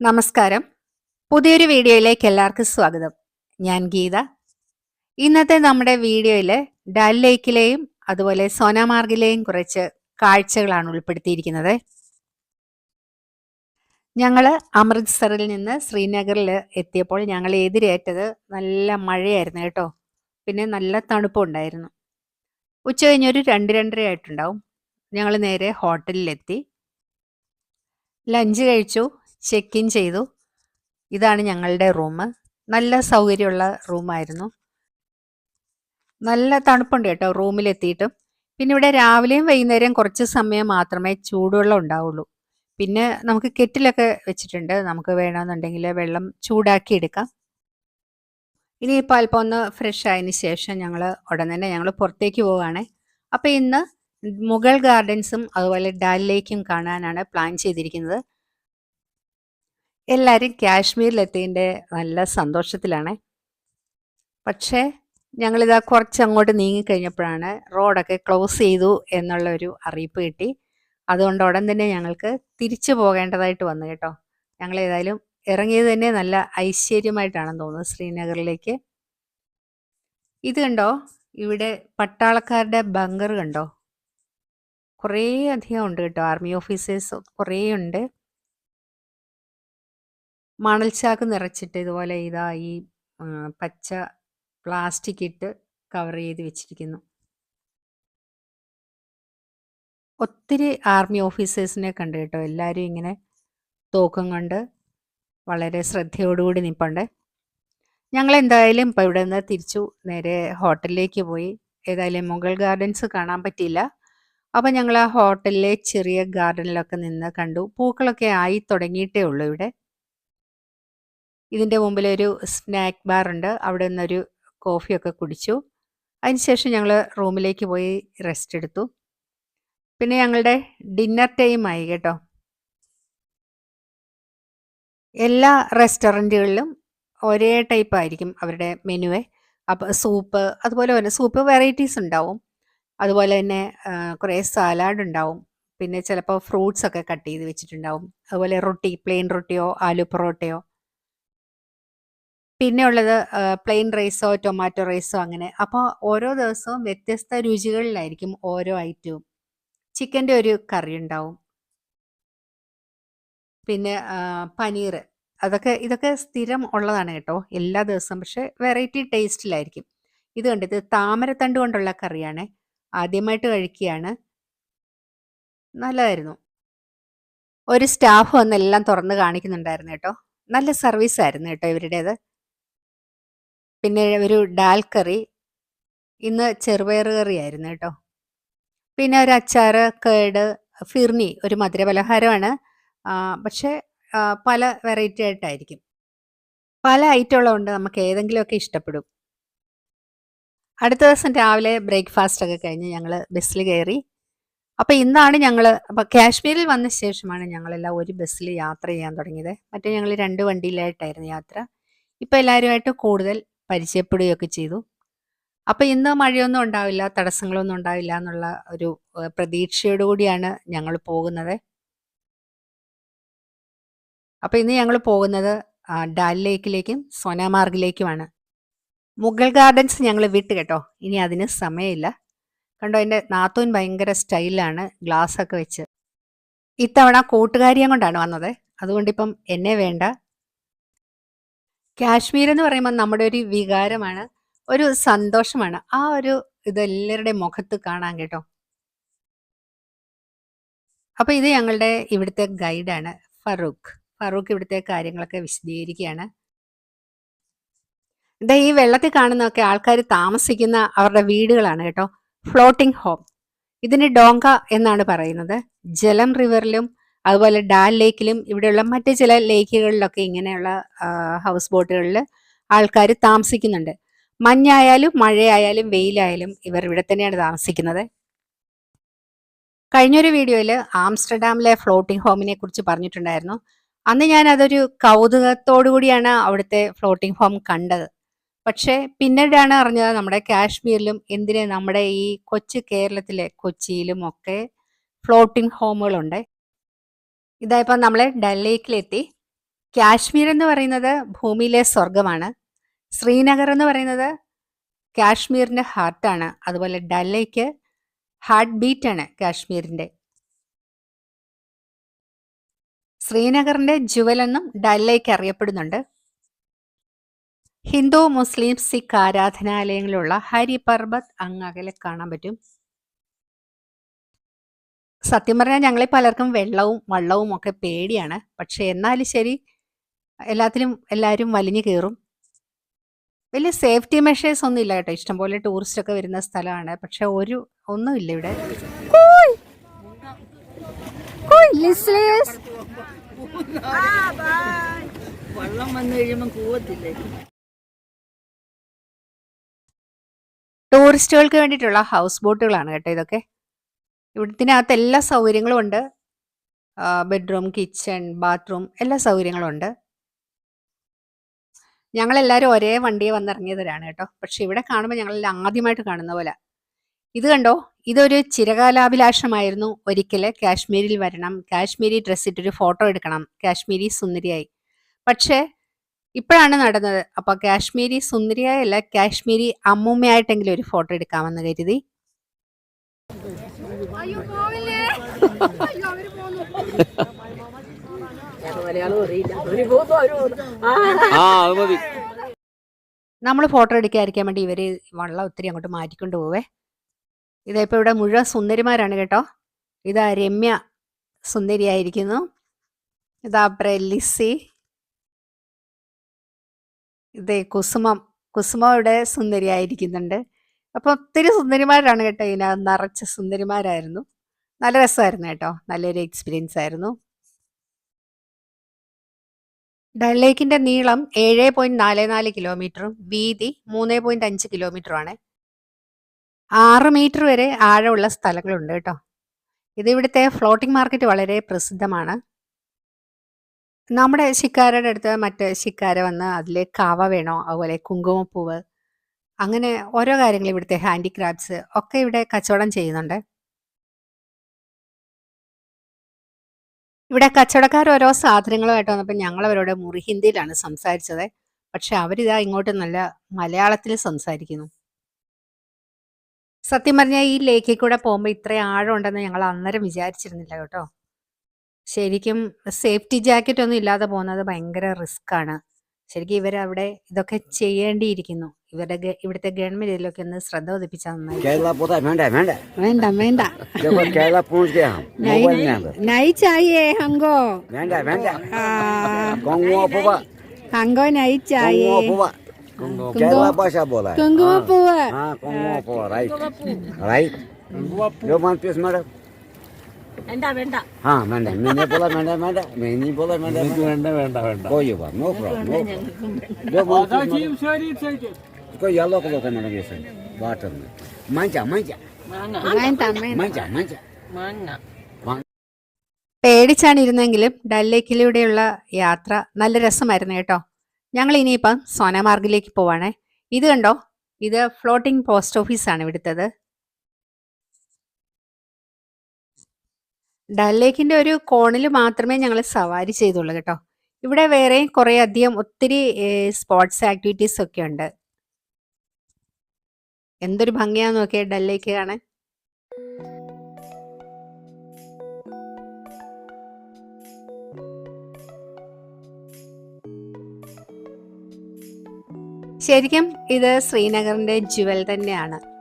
നമസ്കാരം. പുതിയൊരു വീഡിയോയിലേക്ക് എല്ലാവർക്കും സ്വാഗതം. ഞാൻ ഗീത. ഇന്നത്തെ നമ്മുടെ വീഡിയോയിൽ ഡൽ ലേക്കിലെയും അതുപോലെ സോനാമാർഗിലെയും കുറച്ച് കാഴ്ചകളാണ് ഉൾപ്പെടുത്തിയിരിക്കുന്നത്. ഞങ്ങൾ അമൃത്സറിൽ നിന്ന് ശ്രീനഗറിൽ എത്തിയപ്പോൾ ഞങ്ങൾ എതിരേറ്റത് നല്ല മഴയായിരുന്നു കേട്ടോ. പിന്നെ നല്ല തണുപ്പുണ്ടായിരുന്നു ഉച്ച കഴിഞ്ഞൊരു രണ്ട് രണ്ടര ആയിട്ടുണ്ടാവും. ഞങ്ങൾ നേരെ ഹോട്ടലിലെത്തി. ലഞ്ച് കഴിച്ചു. ചെക്ക് ഇൻ ചെയ്തു. ഇതാണ് ഞങ്ങളുടെ റൂം. നല്ല സൗകര്യമുള്ള റൂമായിരുന്നു നല്ല തണുപ്പുണ്ട് കേട്ടോ റൂമിലെത്തിയിട്ടും. പിന്നെ ഇവിടെ രാവിലെയും വൈകുന്നേരം കുറച്ച് സമയം മാത്രമേ ചൂടുവെള്ളം ഉണ്ടാവുള്ളൂ. പിന്നെ നമുക്ക് കെറ്റിലൊക്കെ വെച്ചിട്ടുണ്ട്. നമുക്ക് വേണമെന്നുണ്ടെങ്കിൽ വെള്ളം ചൂടാക്കി എടുക്കാം. ഇനി ഇനിയിപ്പോൾ അല്പം ഒന്ന് ഫ്രഷ് ആയതിന് ശേഷം ഞങ്ങൾ ഉടൻ തന്നെ ഞങ്ങൾ പുറത്തേക്ക് പോവുകയാണ്. അപ്പോൾ ഇന്ന് മുഗൾ ഗാർഡൻസും അതുപോലെ ഡാൽ ലേക്കും കാണാനാണ് പ്ലാൻ ചെയ്തിരിക്കുന്നത്. എല്ലാവരും കാശ്മീരിലെത്തിയതിന്റെ നല്ല സന്തോഷത്തിലാണ്. പക്ഷേ ഞങ്ങളിതാ കുറച്ച് അങ്ങോട്ട് നീങ്ങിക്കഴിഞ്ഞപ്പോഴാണ് റോഡൊക്കെ ക്ലോസ് ചെയ്തു എന്നുള്ളൊരു അറിയിപ്പ് കിട്ടി. അതുകൊണ്ട് ഉടൻ തന്നെ ഞങ്ങൾക്ക് തിരിച്ചു പോകേണ്ടതായിട്ട് വന്നു കേട്ടോ. ഞങ്ങൾ ഏതായാലും ഇറങ്ങിയത് തന്നെ നല്ല ഐശ്വര്യമായിട്ടാണെന്ന് തോന്നുന്നത് ശ്രീനഗറിലേക്ക്. ഇത് കണ്ടോ? ഇവിടെ പട്ടാളക്കാരുടെ ബങ്കർ കണ്ടോ? കുറേ അധികം ഉണ്ട് കേട്ടോ. ആർമി ഓഫീസേഴ്സ് കുറേ ഉണ്ട് മണൽച്ചാക്ക് നിറച്ചിട്ട് ഇതുപോലെ ഇതാ ഈ പച്ച പ്ലാസ്റ്റിക് ഇട്ട് കവർ ചെയ്ത് വെച്ചിരിക്കുന്നു. ഒത്തിരി ആർമി ഓഫീസേഴ്സിനെ കണ്ടു കേട്ടോ. എല്ലാവരും ഇങ്ങനെ തോക്കം കൊണ്ട് വളരെ ശ്രദ്ധയോടുകൂടി നിൽപ്പുണ്ട് ഞങ്ങൾ എന്തായാലും ഇപ്പോൾ ഇവിടെ നിന്ന് തിരിച്ചു നേരെ ഹോട്ടലിലേക്ക് പോയി. ഏതായാലും മുഗൾ ഗാർഡൻസ് കാണാൻ പറ്റിയില്ല. അപ്പോൾ ഞങ്ങൾ ആ ഹോട്ടലിലെ ചെറിയ ഗാർഡനിലൊക്കെ നിന്ന് കണ്ടു. പൂക്കളൊക്കെ ആയി തുടങ്ങിയിട്ടേ ഉള്ളൂ ഇവിടെ. ഇതിന്റെ മുമ്പിൽ ഒരു സ്നാക്ക് ബാർ ഉണ്ട്. അവിടെ നിന്നൊരു കോഫിയൊക്കെ കുടിച്ചു. അതിനുശേഷം ഞങ്ങൾ റൂമിലേക്ക് പോയി റെസ്റ്റ് എടുത്തു. പിന്നെ ഞങ്ങളുടെ ഡിന്നർ ടൈം ആയി കേട്ടോ. എല്ലാ റെസ്റ്റോറന്റുകളിലും ഒരേ ടൈപ്പ് ആയിരിക്കും അവരുടെ മെനുവേ അപ്പോൾ സൂപ്പ് അതുപോലെ തന്നെ സൂപ്പ് വെറൈറ്റീസ് ഉണ്ടാവും. അതുപോലെ തന്നെ കുറേ സാലാഡ് ഉണ്ടാവും. പിന്നെ ചിലപ്പോൾ ഫ്രൂട്ട്സ് ഒക്കെ കട്ട് ചെയ്ത് വെച്ചിട്ടുണ്ടാവും. അതുപോലെ റൊട്ടി പ്ലെയിൻ റൊട്ടിയോ ആലു പൊറോട്ടയോ പിന്നെ ഉള്ളത് പ്ലെയിൻ റൈസോ ടൊമാറ്റോ റൈസോ അങ്ങനെ. അപ്പോൾ ഓരോ ദിവസവും വ്യത്യസ്ത രുചികളിലായിരിക്കും ഓരോ ഐറ്റവും ചിക്കന്റെ ഒരു കറി ഉണ്ടാവും പിന്നെ പനീർ അതൊക്കെ ഇതൊക്കെ സ്ഥിരം ഉള്ളതാണ് കേട്ടോ എല്ലാ ദിവസവും. പക്ഷെ വെറൈറ്റി ടേസ്റ്റിലായിരിക്കും ഇത് കണ്ടിത് താമരത്തണ്ട് കൊണ്ടുള്ള കറിയാണ്. ആദ്യമായിട്ട് കഴിക്കുകയാണ്. നല്ലതായിരുന്നു. ഒരു സ്റ്റാഫ് വന്ന് എല്ലാം തുറന്ന് കാണിക്കുന്നുണ്ടായിരുന്നു കേട്ടോ. നല്ല സർവീസ് ആയിരുന്നു കേട്ടോ ഇവരുടേത്. പിന്നെ ഒരു ഡാൽ കറി. ഇന്ന് ചെറുപയർ കറി ആയിരുന്നു കേട്ടോ. പിന്നെ ഒരു അച്ചാർ കേട് ഫിർണി ഒരു മധുര പലഹാരമാണ്. പക്ഷേ പല വെറൈറ്റി ആയിട്ടായിരിക്കും. പല ഐറ്റം ഉള്ളതുകൊണ്ട് നമുക്ക് ഏതെങ്കിലുമൊക്കെ ഇഷ്ടപ്പെടും. അടുത്ത ദിവസം രാവിലെ ബ്രേക്ക്ഫാസ്റ്റ് ഒക്കെ കഴിഞ്ഞ് ഞങ്ങൾ ബസ്സിൽ കയറി. അപ്പോൾ ഇന്നാണ് ഞങ്ങൾ അപ്പോൾ കാശ്മീരിൽ വന്ന ശേഷമാണ് ഞങ്ങളെല്ലാം ഒരു ബസ്സിൽ യാത്ര ചെയ്യാൻ തുടങ്ങിയത്. മറ്റേ ഞങ്ങൾ രണ്ട് വണ്ടിയിലായിട്ടായിരുന്നു യാത്ര. ഇപ്പോൾ എല്ലാവരുമായിട്ട് കൂടുതൽ പരിചയപ്പെടുകയൊക്കെ ചെയ്തു. അപ്പം ഇന്ന് മഴയൊന്നും ഉണ്ടാവില്ല തടസ്സങ്ങളൊന്നും ഉണ്ടാവില്ല എന്നുള്ള ഒരു പ്രതീക്ഷയോടുകൂടിയാണ് ഞങ്ങൾ പോകുന്നത്. അപ്പം ഇന്ന് ഞങ്ങൾ പോകുന്നത് ഡാൽ ലേക്കിലേക്കും സോനാമാർഗിലേക്കുമാണ് മുഗൾ ഗാർഡൻസ് ഞങ്ങൾ വിട്ട് കേട്ടോ ഇനി അതിന് സമയമില്ല. കണ്ടോ എന്റെ നാത്തൂൻ ഭയങ്കര സ്റ്റൈലാണ് ഗ്ലാസ് ഒക്കെ വെച്ച്. ഇത്തവണ കൂട്ടുകാരിയും കൊണ്ടാണ് വന്നത്. അതുകൊണ്ടിപ്പം എന്നെ വേണ്ട കാശ്മീർ എന്ന് പറയുമ്പോൾ നമ്മുടെ ഒരു വികാരമാണ് ഒരു സന്തോഷമാണ്. ആ ഒരു ഇത് എല്ലാവരുടെയും മുഖത്ത് കാണാൻ കേട്ടോ. അപ്പൊ ഇത് ഞങ്ങളുടെ ഇവിടുത്തെ ഗൈഡാണ് ഫറൂഖ്. ഫറൂഖ് ഇവിടുത്തെ കാര്യങ്ങളൊക്കെ വിശദീകരിക്കുകയാണ്. ഇതാ ഈ വെള്ളത്തിൽ കാണുന്നതൊക്കെ ആൾക്കാർ താമസിക്കുന്ന അവരുടെ വീടുകളാണ് കേട്ടോ. ഫ്ലോട്ടിംഗ് ഹോം ഇതിന് ഡോങ്ക എന്നാണ് പറയുന്നത്. ജലം റിവറിലും അതുപോലെ ഡാൽ ലേക്കിലും ഇവിടെയുള്ള മറ്റ് ചില ലേക്കുകളിലൊക്കെ ഇങ്ങനെയുള്ള ഹൗസ് ബോട്ടുകളിൽ ആൾക്കാർ താമസിക്കുന്നുണ്ട്. മഞ്ഞായാലും മഴയായാലും വെയിലായാലും ഇവർ ഇവിടെ തന്നെയാണ് താമസിക്കുന്നത്. കഴിഞ്ഞൊരു വീഡിയോയിൽ ആംസ്റ്റർഡാമിലെ ഫ്ലോട്ടിംഗ് ഹോമിനെ കുറിച്ച് പറഞ്ഞിട്ടുണ്ടായിരുന്നു. അന്ന് ഞാൻ അതൊരു കൗതുകത്തോടു കൂടിയാണ് അവിടുത്തെ ഫ്ലോട്ടിംഗ് ഹോം കണ്ടത്. പക്ഷേ പിന്നീടാണ് അറിഞ്ഞത് നമ്മുടെ കാശ്മീരിലും എന്തിന് നമ്മുടെ ഈ കൊച്ചു കേരളത്തിലെ കൊച്ചിയിലും ഒക്കെ ഫ്ലോട്ടിംഗ് ഹോമുകളുണ്ട്. ഇതായപ്പോൾ നമ്മൾ ഡൽ ലേക്കിലെത്തി കാശ്മീർ എന്ന് പറയുന്നത് ഭൂമിയിലെ സ്വർഗമാണ് ശ്രീനഗർ എന്ന് പറയുന്നത് കാശ്മീരിന്റെ ഹാർട്ടാണ് അതുപോലെ ഡൽ ലേക്ക് ഹാർട്ട് ബീറ്റ് ആണ് ശ്രീനഗറിന്റെ എന്നും ഡൽ അറിയപ്പെടുന്നുണ്ട്. ഹിന്ദു മുസ്ലിം സിഖ് ആരാധനാലയങ്ങളുള്ള ഹരി പർബത് അങ്ങ് കാണാൻ പറ്റും. സത്യം പറഞ്ഞാൽ ഞങ്ങളെ പലർക്കും വെള്ളവും വള്ളവും ഒക്കെ പേടിയാണ്. പക്ഷെ എന്നാലും ശരി എല്ലാത്തിലും എല്ലാവരും വലിഞ്ഞു കയറും. വലിയ സേഫ്റ്റി മെഷേഴ്സ് ഒന്നും ഇല്ല കേട്ടോ. ഇഷ്ടംപോലെ ടൂറിസ്റ്റ് ഒക്കെ വരുന്ന സ്ഥലമാണ്. പക്ഷെ ഒരു ഒന്നുമില്ല ഇവിടെ. വള്ളം വന്നു കഴിയുമ്പോൾ കൂവത്തില്ലേ? ടൂറിസ്റ്റുകൾക്ക് വേണ്ടിയിട്ടുള്ള ഹൗസ് ബോട്ടുകളാണ് കേട്ടോ ഇതൊക്കെ. ഇവിടത്തിനകത്ത് എല്ലാ സൗകര്യങ്ങളും ഉണ്ട്. ബെഡ്റൂം കിച്ചൺ ബാത്റൂം എല്ലാ സൗകര്യങ്ങളും ഉണ്ട്. ഞങ്ങളെല്ലാവരും ഒരേ വണ്ടിയെ വന്നിറങ്ങിയവരാണ് കേട്ടോ. പക്ഷെ ഇവിടെ കാണുമ്പോൾ ഞങ്ങളെല്ലാം ആദ്യമായിട്ട് കാണുന്ന പോലെ. ഇത് കണ്ടോ? ഇതൊരു ചിരകാലാഭിലാഷമായിരുന്നു. ഒരിക്കൽ കാശ്മീരിൽ വരണം. കാശ്മീരി ഡ്രസ് ഇട്ടൊരു ഫോട്ടോ എടുക്കണം. കാശ്മീരി സുന്ദരിയായി. പക്ഷേ ഇപ്പോഴാണ് നടന്നത്. അപ്പോൾ കാശ്മീരി സുന്ദരിയായല്ല കാശ്മീരി അമ്മൂമ്മയായിട്ടെങ്കിലും ഒരു ഫോട്ടോ എടുക്കാമെന്ന് കരുതി. ആ. ആ അത് മതി. നമ്മൾ ഫോട്ടോ എടുക്കാതിരിക്കാൻ വേണ്ടി ഇവർ വള്ളം ഒത്തിരി അങ്ങോട്ട് മാറ്റിക്കൊണ്ട് പോവേ. ഇതായിപ്പോ ഇവിടെ മുഴുവൻ സുന്ദരിമാരാണ് കേട്ടോ. ഇതാ രമ്യ സുന്ദരിയായിരിക്കുന്നു. ഇതാ ലിസി. ഇതേ കുസുമം. കുസുമയുടെ ഇവിടെ സുന്ദരിയായിരിക്കുന്നുണ്ട്. അപ്പൊ ഒത്തിരി സുന്ദരിമാരാണ് കേട്ടോ ഇതിനകത്ത് നിറച്ച സുന്ദരിമാരായിരുന്നു. നല്ല രസമായിരുന്നു കേട്ടോ. നല്ലൊരു എക്സ്പീരിയൻസ് ആയിരുന്നു. ഡൽ ലേക്കിന്റെ നീളം ഏഴ് പോയിന്റ് നാല് നാല് കിലോമീറ്ററും വീതി മൂന്ന് പോയിന്റ് അഞ്ച് കിലോമീറ്ററുമാണ് ആറ് മീറ്റർ വരെ ആഴമുള്ള സ്ഥലങ്ങളുണ്ട് കേട്ടോ. ഇത് ഇവിടുത്തെ ഫ്ലോട്ടിംഗ് മാർക്കറ്റ് വളരെ പ്രസിദ്ധമാണ്. നമ്മുടെ ശിക്കാരയുടെ അടുത്ത് മറ്റേ ശിക്കാര വന്ന് അതിൽ കാവ വേണോ? അതുപോലെ കുങ്കുമപ്പൂവ് അങ്ങനെ ഓരോ കാര്യങ്ങൾ ഇവിടുത്തെ ഹാൻഡിക്രാഫ്റ്റ്സ് ഒക്കെ ഇവിടെ കച്ചവടം ചെയ്യുന്നുണ്ട്. ഇവിടെ കച്ചവടക്കാർ ഓരോ സാധനങ്ങളുമായിട്ട് വന്നപ്പോൾ ഞങ്ങൾ അവരോട് മുറി ഹിന്ദിയിലാണ് സംസാരിച്ചത്. പക്ഷെ അവരിതാ ഇങ്ങോട്ട് നല്ല മലയാളത്തിൽ സംസാരിക്കുന്നു. സത്യം പറഞ്ഞാൽ ഈ ലേക്കിൽ കൂടെ പോകുമ്പോൾ ഇത്രയും ആഴമുണ്ടെന്ന് ഞങ്ങൾ അന്നേരം വിചാരിച്ചിരുന്നില്ല കേട്ടോ. ശരിക്കും സേഫ്റ്റി ജാക്കറ്റ് ഒന്നും ഇല്ലാതെ പോകുന്നത് ഭയങ്കര റിസ്ക് ആണ്. ശരിക്കും ഇവരവിടെ ഇതൊക്കെ ചെയ്യേണ്ടിയിരിക്കുന്നു. ഇവരുടെ ഇവിടുത്തെ ഗവൺമെന്റ് ഇതിലൊക്കെ ഒന്ന് ശ്രദ്ധ ഒതിപ്പിച്ചാൽ നന്നായി. ഹംഗോ നയിച്ചായേ Kerala bahasa bola. Kungguwa puwa. Ah, ആ വേണ്ട. വേണ്ട വേണ്ട. വേണ്ട വേണ്ട. വേണ്ട വേണ്ട നോ പ്രോബ്ലം യെല്ലോ കളർ തന്നെ വാട്ടർ പേടിച്ചാണ് ഇരുന്നെങ്കിലും ഡല്ലേക്കിലൂടെയുള്ള യാത്ര നല്ല രസമായിരുന്നു കേട്ടോ. ഞങ്ങൾ ഇനിയിപ്പം സോനമാർഗിലേക്ക് പോവാണേ. ഇത് കണ്ടോ? ഇത് ഫ്ലോട്ടിംഗ് പോസ്റ്റ് ഓഫീസാണ് ഇവിടുത്തത്. ഡൽ ലേക്കിന്റെ ഒരു കോണിൽ മാത്രമേ ഞങ്ങൾ സവാരി ചെയ്തുള്ളൂ കേട്ടോ. ഇവിടെ വേറെയും കുറേ അധികം ഒത്തിരി സ്പോർട്സ് ആക്ടിവിറ്റീസ് ഒക്കെ ഉണ്ട്. എന്തൊരു ഭംഗിയാന്ന് നോക്കിയ ഡൽ ലേക്ക് കാണാൻ. ശരിക്കും ഇത് ശ്രീനഗറിന്റെ ജുവൽ തന്നെയാണ്.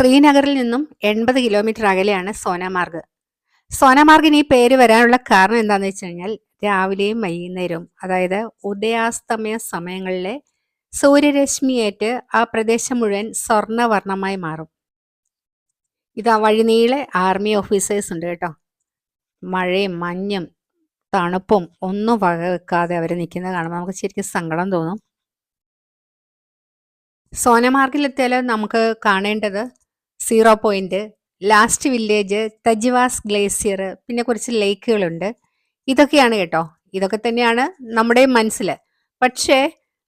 ശ്രീനഗറിൽ നിന്നും എൺപത് കിലോമീറ്റർ അകലെയാണ് സോനാമാർഗ്. സോനാമാർഗിന് ഈ പേര് വരാനുള്ള കാരണം എന്താണെന്ന് വെച്ച് കഴിഞ്ഞാൽ രാവിലെയും വൈകുന്നേരവും അതായത് ഉദയാസ്തമയ സമയങ്ങളിലെ സൂര്യരശ്മിയേറ്റ് ആ പ്രദേശം മുഴുവൻ സ്വർണവർണമായി മാറും. ഇത് ആ വഴിനീളെ ആർമി ഓഫീസേഴ്സ് ഉണ്ട് കേട്ടോ. മഴയും മഞ്ഞും തണുപ്പും ഒന്നും വക വെക്കാതെ അവർ നിൽക്കുന്നത് കാണുമ്പോൾ നമുക്ക് ശരിക്കും സങ്കടം തോന്നും. സോനമാർഗിലെത്തിയാൽ നമുക്ക് കാണേണ്ടത്? Zero point. Last village Thajiwas glacier പിന്നെ കുറച്ച് ലേക്കുകളുണ്ട്. ഇതൊക്കെയാണ് കേട്ടോ. ഇതൊക്കെ തന്നെയാണ് നമ്മുടെ മനസ്സിൽ പക്ഷേ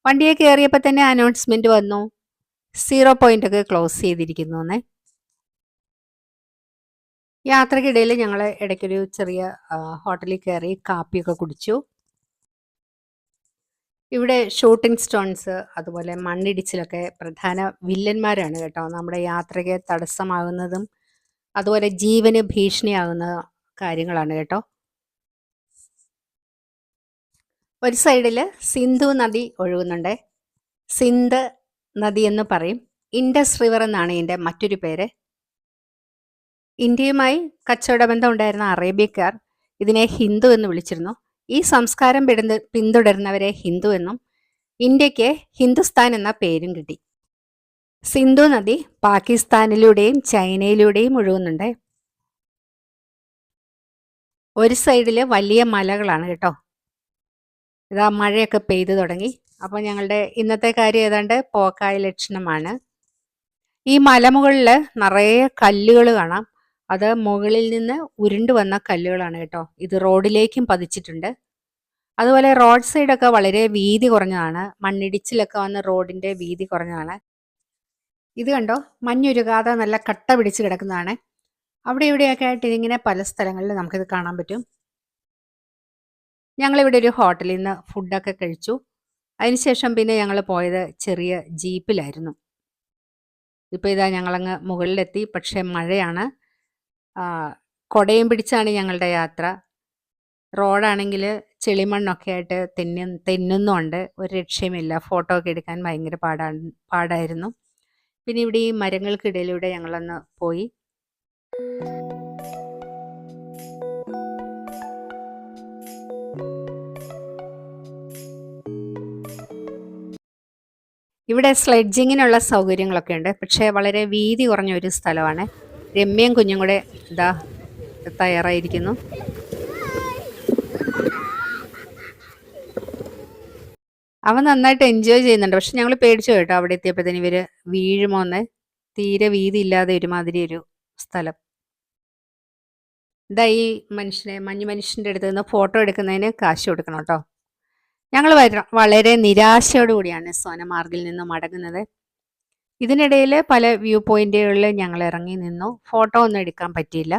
വണ്ടിയെ കയറിയപ്പോൾ തന്നെ അനൗൺസ്മെന്റ് വന്നു. സീറോ പോയിന്റ് ഒക്കെ ക്ലോസ് ചെയ്തിരിക്കുന്നു എന്നേ യാത്രക്കിടയിൽ ഞങ്ങൾ ഇടയ്ക്കൊരു ചെറിയ ഹോട്ടലിൽ കയറി കാപ്പിയൊക്കെ കുടിച്ചു. ഇവിടെ ഷൂട്ടിംഗ് സ്റ്റോൺസ് അതുപോലെ മണ്ണിടിച്ചിലൊക്കെ പ്രധാന വില്ലന്മാരാണ് കേട്ടോ. നമ്മുടെ യാത്രയ്ക്ക് തടസ്സമാകുന്നതും അതുപോലെ ജീവന് ഭീഷണിയാകുന്ന കാര്യങ്ങളാണ് കേട്ടോ. ഒരു സൈഡിൽ സിന്ധു നദി ഒഴുകുന്നുണ്ട്. സിന്ധ് നദി എന്ന് പറയും. ഇൻഡസ് റിവർ എന്നാണ് ഇതിന്റെ മറ്റൊരു പേര്. ഇന്ത്യയുമായി കച്ചവട ബന്ധം ഉണ്ടായിരുന്ന അറേബ്യക്കാർ ഇതിനെ ഹിന്ദു എന്ന് വിളിച്ചിരുന്നു. ഈ സംസ്കാരം പിടുന്ന പിന്തുടരുന്നവരെ ഹിന്ദു എന്നും ഇന്ത്യയ്ക്ക് ഹിന്ദുസ്ഥാൻ എന്ന പേരും കിട്ടി. സിന്ധു നദി പാകിസ്ഥാനിലൂടെയും ചൈനയിലൂടെയും ഒഴുകുന്നുണ്ട്. ഒരു സൈഡിൽ വലിയ മലകളാണ് കേട്ടോ. ഇതാ മഴയൊക്കെ പെയ്തു തുടങ്ങി. അപ്പോൾ ഞങ്ങളുടെ ഇന്നത്തെ കാര്യം ഏതാണ്ട് പോക്കായ ലക്ഷണമാണ്. ഈ മലമുകളിൽ നിറയെ കല്ലുകൾ കാണാം. അത് മുകളിൽ നിന്ന് ഉരുണ്ടു വന്ന കല്ലുകളാണ് കേട്ടോ. ഇത് റോഡിലേക്കും പതിച്ചിട്ടുണ്ട്. അതുപോലെ റോഡ് സൈഡൊക്കെ വളരെ വീതി കുറഞ്ഞതാണ്. മണ്ണിടിച്ചിലൊക്കെ വന്ന് റോഡിന്റെ വീതി കുറഞ്ഞതാണ്. ഇത് കണ്ടോ? മഞ്ഞുരുകാതെ നല്ല കട്ട പിടിച്ച് കിടക്കുന്നതാണ്. അവിടെ ഇവിടെയൊക്കെ ആയിട്ട് ഇതിങ്ങനെ പല സ്ഥലങ്ങളിൽ നമുക്കിത് കാണാൻ പറ്റും. ഞങ്ങളിവിടെ ഒരു ഹോട്ടലിൽ നിന്ന് ഫുഡൊക്കെ കഴിച്ചു. അതിനുശേഷം പിന്നെ ഞങ്ങൾ പോയത് ചെറിയ ജീപ്പിലായിരുന്നു. ഇപ്പോൾ ഇതാ ഞങ്ങളങ്ങ് മുകളിലെത്തി. പക്ഷേ മഴയാണ്. കുടയും പിടിച്ചാണ് ഞങ്ങളുടെ യാത്ര. റോഡാണെങ്കിൽ ചെളിമണ്ണൊക്കെ ആയിട്ട് തെന്നു തെന്നുന്നുണ്ട്. ഒരു രക്ഷയുമില്ല. ഫോട്ടോ ഒക്കെ എടുക്കാൻ ഭയങ്കര പാടാ പാടായിരുന്നു. പിന്നെ ഇവിടെ ഈ മരങ്ങൾക്കിടയിലൂടെ ഞങ്ങളൊന്ന് പോയി. ഇവിടെ സ്ലെഡ്ജിങ്ങിനുള്ള സൗകര്യങ്ങളൊക്കെ ഉണ്ട്. പക്ഷേ വളരെ വീതി കുറഞ്ഞ ഒരു സ്ഥലമാണ്. രമ്യയും കുഞ്ഞും കൂടെ ഇതാ തയ്യാറായിരിക്കുന്നു. അവൻ നന്നായിട്ട് എൻജോയ് ചെയ്യുന്നുണ്ട്. പക്ഷെ ഞങ്ങൾ പേടിച്ചു കേട്ടോ അവിടെ എത്തിയപ്പോഴത്തേന് ഇവർ വീഴുമോന്ന് തീരെ വീതി ഇല്ലാതെ ഒരുമാതിരി ഒരു സ്ഥലം. ഇതാ ഈ മനുഷ്യനെ മഞ്ഞു മനുഷ്യന്റെ അടുത്ത് നിന്ന് ഫോട്ടോ എടുക്കുന്നതിന് കാശ് കൊടുക്കണം കേട്ടോ. ഞങ്ങൾ വളരെ നിരാശയോടുകൂടിയാണ് സോനമാർഗിൽ നിന്ന് മടങ്ങുന്നത്. ഇതിനിടയിൽ പല വ്യൂ പോയിന്റുകളിൽ ഞങ്ങൾ ഇറങ്ങി നിന്നു. ഫോട്ടോ ഒന്നും എടുക്കാൻ പറ്റിയില്ല.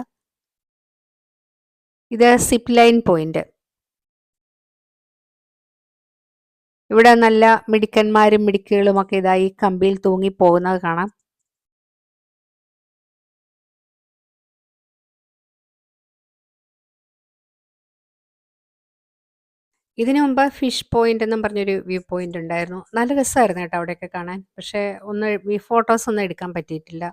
ഇത് സിപ്പ് ലൈൻ പോയിന്റ്. ഇവിടെ നല്ല മിടുക്കന്മാരും മിടുക്കുകളും ഒക്കെ ഇതായി കമ്പിയിൽ തൂങ്ങി പോകുന്നത് കാണാം. ഇതിനു മുമ്പ് ഫിഷ് പോയിന്റ് എന്നും പറഞ്ഞൊരു വ്യൂ പോയിന്റ് ഉണ്ടായിരുന്നു. നല്ല രസമായിരുന്നു കേട്ടോ അവിടെയൊക്കെ കാണാൻ. പക്ഷേ ഒന്ന് ഈ ഫോട്ടോസ് ഒന്നും എടുക്കാൻ പറ്റിയിട്ടില്ല.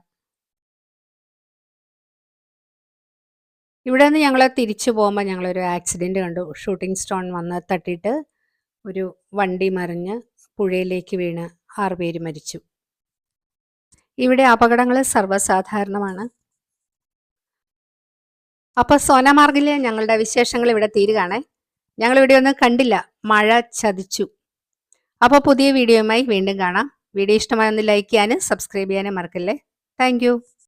ഇവിടെ നിന്ന് ഞങ്ങൾ തിരിച്ചു പോകുമ്പോൾ ഞങ്ങളൊരു ആക്സിഡന്റ് കണ്ടു. ഷൂട്ടിംഗ് സ്റ്റോൺ വന്ന് തട്ടിയിട്ട് ഒരു വണ്ടി മറിഞ്ഞ് പുഴയിലേക്ക് വീണ് ആറുപേര് മരിച്ചു. ഇവിടെ അപകടങ്ങൾ സർവസാധാരണമാണ്. അപ്പോൾ സോനമാർഗിലെ ഞങ്ങളുടെ വിശേഷങ്ങൾ ഇവിടെ തീരുകയാണേ. ഞങ്ങൾ ഇവിടെ ഒന്നും കണ്ടില്ല. മഴ ചതിച്ചു. അപ്പോൾ പുതിയ വീഡിയോയുമായി വീണ്ടും കാണാം. വീഡിയോ ഇഷ്ടമായൊന്ന് ലൈക്ക് ചെയ്യാനും സബ്സ്ക്രൈബ് ചെയ്യാനും മറക്കല്ലേ. താങ്ക്